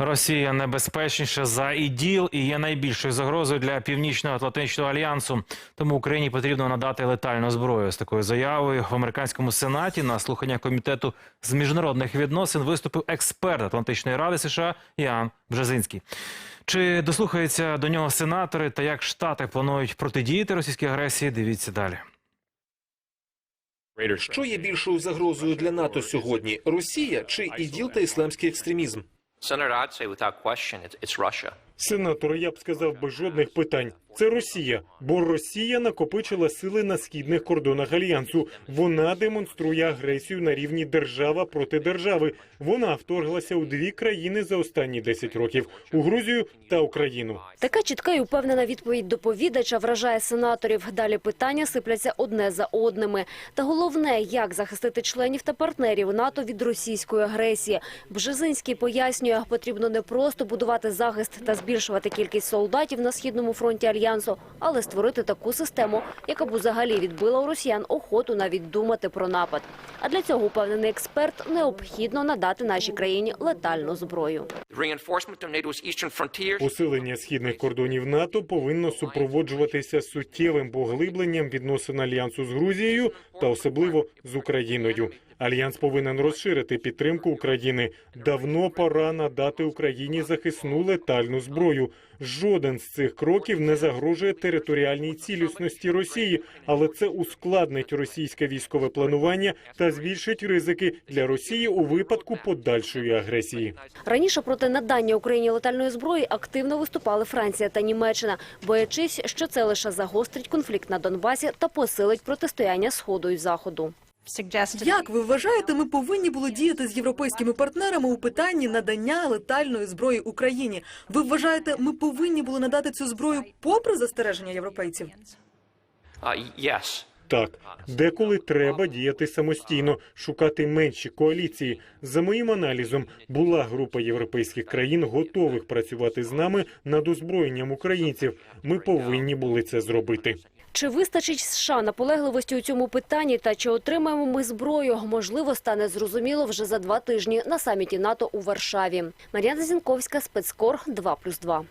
Росія небезпечніша за іділ і є найбільшою загрозою для північно-атлантичного альянсу. Тому Україні потрібно надати летальну зброю. З такою заявою в американському сенаті на слухання комітету з міжнародних відносин виступив експерт Атлантичної ради США Ян Бжезинський. Чи дослухаються до нього сенатори та як штати планують протидіяти російській агресії? Дивіться далі. Що є більшою загрозою для НАТО сьогодні? Росія чи іділ та ісламський екстремізм? Senator, I'd say without question, it's, it's Russia. Сенатор, я б сказав без жодних питань. Це Росія, бо Росія накопичила сили на східних кордонах альянсу. Вона демонструє агресію на рівні держава проти держави. Вона вторглася у дві країни за останні 10 років у Грузію та Україну. Така чітка і упевнена відповідь доповідача вражає сенаторів. Далі питання сипляться одне за одними. Та головне, як захистити членів та партнерів НАТО від російської агресії. Бжезинський пояснює, потрібно не просто будувати захист та збільшувати кількість солдатів на східному фронті альянсу, але створити таку систему, яка б взагалі відбила у росіян охоту навіть думати про напад. А для цього упевнений експерт необхідно надати нашій країні летальну зброю. Reinforcement of NATO's eastern frontiers. Посилення східних кордонів НАТО повинно супроводжуватися суттєвим поглибленням відносин альянсу з Грузією та особливо з Україною. Альянс повинен розширити підтримку України. Давно пора надати Україні захисну летальну зброю. Жоден з цих кроків не загрожує територіальній цілісності Росії, але це ускладнить російське військове планування та збільшить ризики для Росії у випадку подальшої агресії. Раніше проти надання Україні летальної зброї активно виступали Франція та Німеччина, боячись, що це лише загострить конфлікт на Донбасі та посилить протистояння сходу і заходу. Як ви вважаєте, ми повинні були діяти з європейськими партнерами у питанні надання летальної зброї Україні? Ви вважаєте, ми повинні були надати цю зброю попри застереження європейців? Uh, yes. Так, деколи треба діяти самостійно, шукати менші коаліції. За моїм аналізом, була група європейських країн готових працювати з нами над озброєнням українців. Ми повинні були це зробити. Чи вистачить США наполегливості у цьому питанні та чи отримаємо ми зброю? Можливо, стане зрозуміло вже за два тижні на саміті НАТО у Варшаві. Мар'яна Зінковська, спецкор 2+,2.